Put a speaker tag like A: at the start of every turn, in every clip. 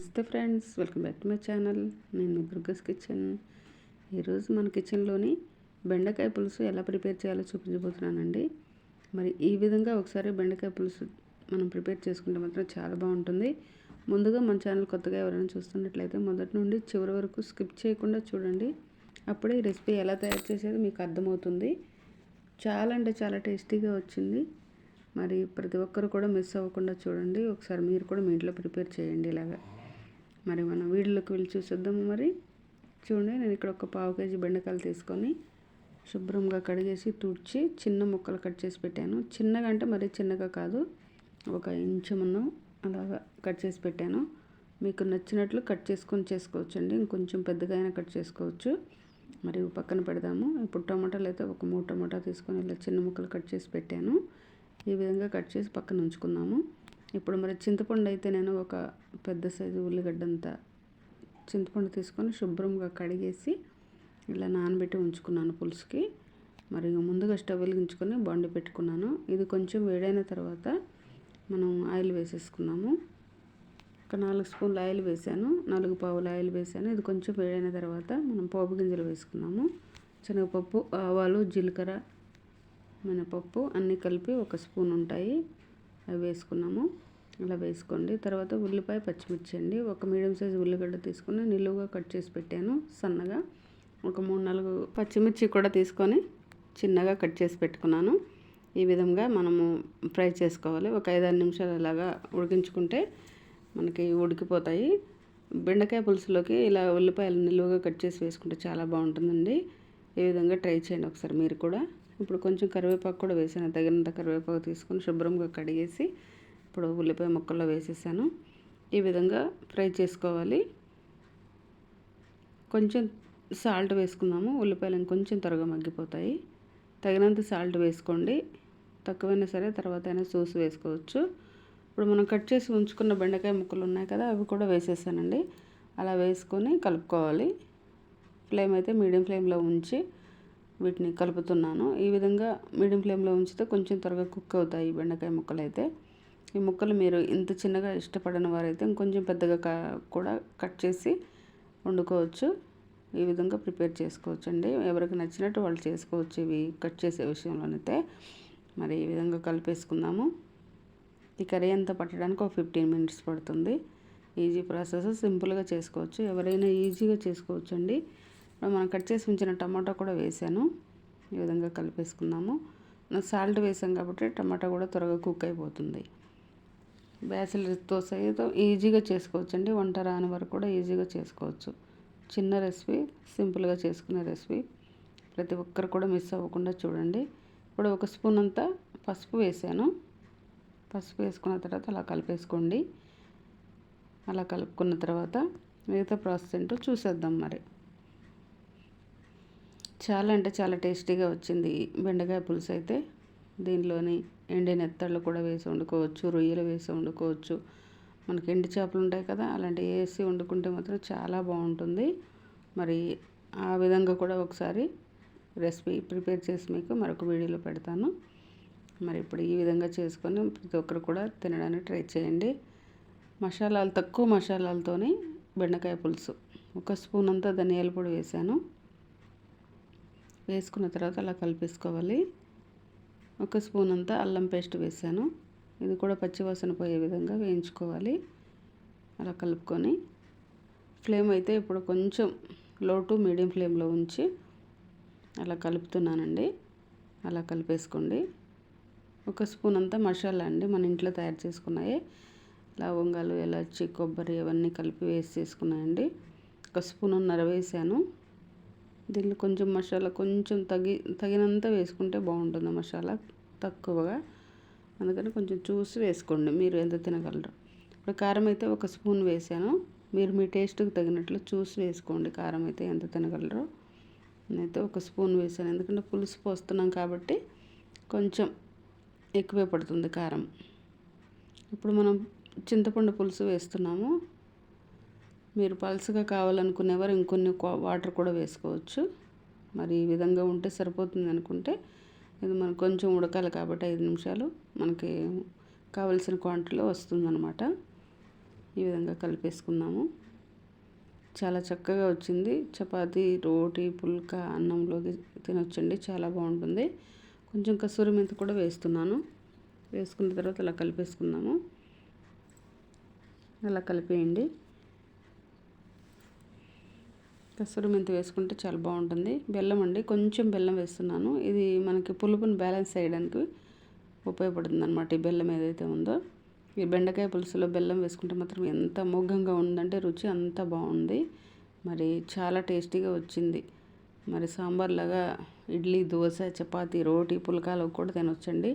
A: నమస్తే friends welcome back to my channel. నేను Durga's kitchen. ఈరోజు మన కిచెన్లోని బెండకాయ పులుసు ఎలా ప్రిపేర్ చేయాలో చూపించబోతున్నానండి. మరి ఈ విధంగా ఒకసారి బెండకాయ పులుసు మనం ప్రిపేర్ చేసుకుంటే మాత్రం చాలా బాగుంటుంది. ముందుగా మన ఛానల్ కొత్తగా ఎవరైనా చూస్తున్నట్లయితే మొదటి నుండి చివరి వరకు స్కిప్ చేయకుండా చూడండి. అప్పుడే ఈ రెసిపీ ఎలా తయారు చేసేది మీకు అర్థమవుతుంది. చాలా అంటే చాలా టేస్టీగా వచ్చింది. మరి ప్రతి ఒక్కరు కూడా మిస్ అవ్వకుండా చూడండి. ఒకసారి మీరు కూడా మీ ఇంట్లో ప్రిపేర్ చేయండి ఇలాగా. మరి మనం వీడియోలోకి వెళ్ళి చూసేద్దాము మరి చూడండి నేను ఇక్కడ ఒక పావు కేజీ బెండకాయలు తీసుకొని శుభ్రంగా కడిగేసి తుడిచి చిన్న ముక్కలు కట్ చేసి పెట్టాను. చిన్నగా అంటే మరీ చిన్నగా కాదు ఒక ఇంచమున్న అలాగా కట్ చేసి పెట్టాను. మీకు నచ్చినట్లు కట్ చేసుకొని చేసుకోవచ్చండి. ఇంకొంచెం పెద్దగా అయినా కట్ చేసుకోవచ్చు. మరి పక్కన పెడదాము. ఇప్పుడు టమాటాలు అయితే ఒక మూడు టమాటా తీసుకొని ఇలా చిన్న ముక్కలు కట్ చేసి పెట్టాను. ఈ విధంగా కట్ చేసి పక్కన ఉంచుకున్నాము ఇప్పుడు మరి చింతపండు అయితే నేను ఒక పెద్ద సైజు ఉల్లిగడ్డంతా చింతపండు తీసుకొని శుభ్రంగా కడిగేసి ఇలా నానబెట్టి ఉంచుకున్నాను పులుసుకి. మరి ముందుగా స్టవ్ వెలిగించుకొని బండి పెట్టుకున్నాను. ఇది కొంచెం వేడైన తర్వాత మనం ఆయిల్ వేసేసుకున్నాము. ఒక నాలుగు స్పూన్లు ఆయిల్ వేసాను. నాలుగు పావులు ఆయిల్ వేసాను. ఇది కొంచెం వేడైన తర్వాత మనం పోపు గింజలు వేసుకున్నాము. శనగపప్పు ఆవాలు జీలకర్ర మినపప్పు అన్నీ కలిపి ఒక స్పూన్ ఉంటాయి. అవి వేసుకున్నాము. అలా వేసుకోండి. తర్వాత ఉల్లిపాయ పచ్చిమిర్చి అండి. ఒక మీడియం సైజు ఉల్లిగడ్డ తీసుకుని నిలువుగా కట్ చేసి పెట్టాను. సన్నగా ఒక మూడు నాలుగు పచ్చిమిర్చి కూడా తీసుకొని చిన్నగా కట్ చేసి పెట్టుకున్నాను. ఈ విధంగా మనము ఫ్రై చేసుకోవాలి. ఒక ఐదారు నిమిషాలు ఇలాగా ఉడికించుకుంటే మనకి ఉడికిపోతాయి. బెండకాయ పులుసులోకి ఇలా ఉల్లిపాయలు నిలువుగా కట్ చేసి వేసుకుంటే చాలా బాగుంటుందండి. ఈ విధంగా ట్రై చేయండి ఒకసారి మీరు కూడా. ఇప్పుడు కొంచెం కరివేపాకు కూడా వేసాను. తగినంత కరివేపాకు తీసుకొని శుభ్రంగా కడిగేసి ఇప్పుడు ఉల్లిపాయ ముక్కల్లో వేసేసాను. ఈ విధంగా ఫ్రై చేసుకోవాలి. కొంచెం సాల్ట్ వేసుకుందాము ఉల్లిపాయలు ఇంకొంచెం త్వరగా మగ్గిపోతాయి. తగినంత సాల్ట్ వేసుకోండి. తక్కువైనా సరే తర్వాత అయినా సూస్ వేసుకోవచ్చు. ఇప్పుడు మనం కట్ చేసి ఉంచుకున్న బెండకాయ ముక్కలు ఉన్నాయి కదా అవి కూడా వేసేసానండి. అలా వేసుకొని కలుపుకోవాలి. ఫ్లేమ్ అయితే మీడియం ఫ్లేమ్లో ఉంచి వీటిని కలుపుతున్నాను. ఈ విధంగా మీడియం ఫ్లేమ్లో ఉంచితే కొంచెం త్వరగా కుక్ అవుతాయి బెండకాయ ముక్కలు అయితే. ఈ ముక్కలు మీరు ఇంత చిన్నగా ఇష్టపడిన వారైతే ఇంకొంచెం పెద్దగా కూడా కట్ చేసి వండుకోవచ్చు. ఈ విధంగా ప్రిపేర్ చేసుకోవచ్చు అండి ఎవరికి నచ్చినట్టు వాళ్ళు చేసుకోవచ్చు ఇవి కట్ చేసే విషయంలోనైతే. మరి ఈ విధంగా కలిపేసుకుందాము. ఈ కర్రీ అంతా పట్టడానికి ఒక ఫిఫ్టీన్ మినిట్స్ పడుతుంది. ఈజీ ప్రాసెస్ సింపుల్గా చేసుకోవచ్చు. ఎవరైనా ఈజీగా చేసుకోవచ్చు అండి మనం కట్ చేసి ఉంచిన టమాటా కూడా వేసాను. ఈ విధంగా కలిపేసుకున్నాము. సాల్ట్ వేసాం కాబట్టి టమాటా కూడా త్వరగా కుక్ అయిపోతుంది. బ్యాసిల్తో సైతం ఈజీగా చేసుకోవచ్చు అండి వంట రాని వరకు కూడా ఈజీగా చేసుకోవచ్చు. చిన్న రెసిపీ సింపుల్గా చేసుకునే రెసిపీ. ప్రతి ఒక్కరు కూడా మిస్ అవ్వకుండా చూడండి. ఇప్పుడు ఒక స్పూన్ అంతా పసుపు వేసాను. పసుపు వేసుకున్న తర్వాత అలా కలిపేసుకోండి. అలా కలుపుకున్న తర్వాత మిగతా ప్రాసెస్ ఏంటో చూసేద్దాం మరి. చాలా అంటే చాలా టేస్టీగా వచ్చింది. బెండకాయ పులుసు అయితే దీనిలోని ఎండి నెత్తళ్ళు కూడా వేసి వండుకోవచ్చు రొయ్యలు వేసి వండుకోవచ్చు. మనకి ఎండి చేపలు ఉంటాయి కదా అలాంటివి వేసి వండుకుంటే మాత్రం చాలా బాగుంటుంది. మరి ఆ విధంగా కూడా ఒకసారి రెసిపీ ప్రిపేర్ చేసి మీకు మరొక వీడియోలో పెడతాను. మరి ఇప్పుడు ఈ విధంగా చేసుకొని ప్రతి ఒక్కరు కూడా తినడానికి ట్రై చేయండి. మసాలాలు తక్కువ మసాలాలతోని బెండకాయ పులుసు. ఒక స్పూన్ అంతా ధనియాల పొడి వేసాను. వేసుకున్న తర్వాత అలా కలిపేసుకోవాలి. ఒక స్పూన్ అంతా అల్లం పేస్ట్ వేసాను. ఇది కూడా పచ్చివాసన పోయే విధంగా వేయించుకోవాలి. అలా కలుపుకొని. ఫ్లేమ్ అయితే ఇప్పుడు కొంచెం లో టు మీడియం ఫ్లేమ్లో ఉంచి అలా కలుపుతున్నానండి. అలా కలిపేసుకోండి. ఒక స్పూన్ అంతా మసాలా అండి మన ఇంట్లో తయారు చేసుకున్నాయి. లవంగాలు ఎలాచి కొబ్బరి అవన్నీ కలిపి వేసి చేసుకున్నాయండి. ఒక స్పూన్ ఉన్నర వేసాను. దీనిలో కొంచెం మసాలా కొంచెం తగి తగినంత వేసుకుంటే బాగుంటుంది మసాలా తక్కువగా. అందుకని కొంచెం చూసి వేసుకోండి మీరు ఎంత తినగలరు. ఇప్పుడు కారం అయితే ఒక స్పూన్ వేసాను. మీరు మీ టేస్ట్కి తగినట్లు చూసి వేసుకోండి కారం అయితే ఎంత తినగలరు. నేనైతే ఒక స్పూన్ వేసాను ఎందుకంటే పులుసు పోస్తున్నాం కాబట్టి కొంచెం ఎక్కువే పడుతుంది కారం. ఇప్పుడు మనం చింతపండు పులుసు వేస్తున్నాము. మీరు పల్సగా కావాలనుకునేవారు ఇంకొన్ని వాటర్ కూడా వేసుకోవచ్చు. మరి ఈ విధంగా ఉంటే సరిపోతుంది అనుకుంటే ఇది మనకు కొంచెం ఉడకాలి కాబట్టి ఐదు నిమిషాలు మనకి కావలసిన క్వాంటిటీలో వస్తుందన్నమాట. ఈ విధంగా కలిపేసుకున్నాము. చాలా చక్కగా వచ్చింది. చపాతి రోటీ పుల్కా అన్నంలోకి తినొచ్చండి. చాలా బాగుంటుంది. కొంచెం కసూరి మెంతి కూడా వేస్తున్నాను. వేసుకున్న తర్వాత అలా కలిపేసుకున్నాము. అలా కలిపేయండి. కస్తూరి మెంతి వేసుకుంటే చాలా బాగుంటుంది. బెల్లం అండి కొంచెం బెల్లం వేస్తున్నాను. ఇది మనకి పులుపుని బ్యాలెన్స్ చేయడానికి ఉపయోగపడుతుంది అనమాట ఈ బెల్లం ఏదైతే ఉందో. ఈ బెండకాయ పులుసులో బెల్లం వేసుకుంటే మాత్రం ఎంత మోగ్గంగా ఉందంటే రుచి అంత బాగుంది. మరి చాలా టేస్టీగా వచ్చింది. మరి సాంబార్ లాగా ఇడ్లీ దోశ చపాతీ రోటీ పుల్కాలు కూడా తినొచ్చండి.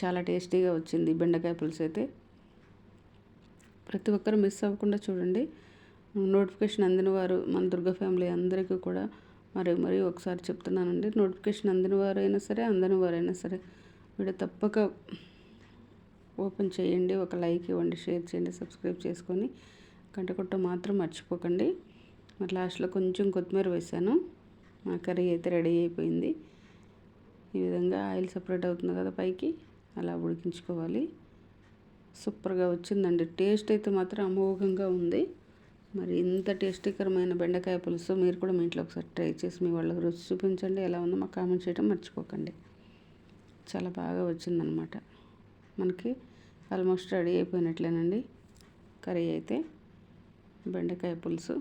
A: చాలా టేస్టీగా వచ్చింది బెండకాయ పులుసు అయితే ప్రతి ఒక్కరు మిస్ అవ్వకుండా చూడండి. నోటిఫికేషన్ అందిన వారు మన దుర్గ ఫ్యామిలీ అందరికీ కూడా మరి మరి ఒకసారి చెప్తున్నానండి. నోటిఫికేషన్ అందిన వారైనా సరే అందని వారైనా సరే వీడియో తప్పక ఓపెన్ చేయండి. ఒక లైక్ ఇవ్వండి షేర్ చేయండి సబ్స్క్రైబ్ చేసుకొని గంట మాత్రం మర్చిపోకండి. మరి లాస్ట్లో కొంచెం కొత్తిమీర వేసాను. మా కర్రీ అయితే రెడీ అయిపోయింది. ఈ విధంగా ఆయిల్ సపరేట్ అవుతుంది కదా పైకి అలా ఉడికించుకోవాలి. సూపర్గా వచ్చిందండి. టేస్ట్ అయితే మాత్రం అమోఘంగా ఉంది. మరి ఇంత టేస్టీకరమైన బెండకాయ పులుసు మీరు కూడా మీ ఇంట్లో ఒకసారి ట్రై చేసి మీ వాళ్ళకి రుచి చూపించండి. ఎలా ఉందో మాకు కామెంట్ చేయడం మర్చిపోకండి. చాలా బాగా వచ్చిందనమాట మనకి ఆల్మోస్ట్ రెడీ అయిపోయినట్లేనండి. కర్రీ అయితే బెండకాయ పులుసు.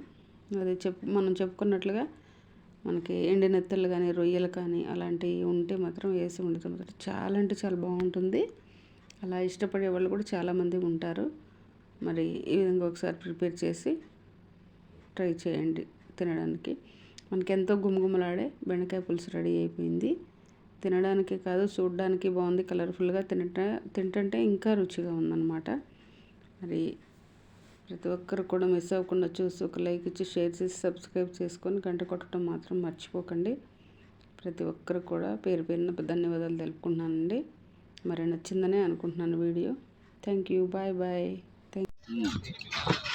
A: అది చెప్ మనం చెప్పుకున్నట్లుగా మనకి ఎండి నెత్తలు కానీ రొయ్యలు కానీ అలాంటివి ఉంటే మాత్రం వేసి వండితే. మాత్రం చాలా అంటే చాలా బాగుంటుంది. అలా ఇష్టపడే వాళ్ళు కూడా చాలామంది ఉంటారు. మరి ఈ విధంగా ఒకసారి ప్రిపేర్ చేసి ట్రై చేయండి తినడానికి. మనకి ఎంతో గుమగుమలాడే బెండకాయ పులుసు రెడీ అయిపోయింది. తినడానికి కాదు చూడడానికి బాగుంది కలర్ఫుల్గా తినట తింటుంటే ఇంకా రుచిగా ఉందన్నమాట. మరి ప్రతి ఒక్కరు కూడా మిస్ అవ్వకుండా చూసి ఒక లైక్ ఇచ్చి షేర్ చేసి సబ్స్క్రైబ్ చేసుకొని గంట కొట్టడం మాత్రం మర్చిపోకండి. ప్రతి ఒక్కరు కూడా పేరు పేరున ధన్యవాదాలు తెలుపుకుంటున్నానండి. మరి నచ్చిందనే అనుకుంటున్నాను video. Thank you bye bye. Thank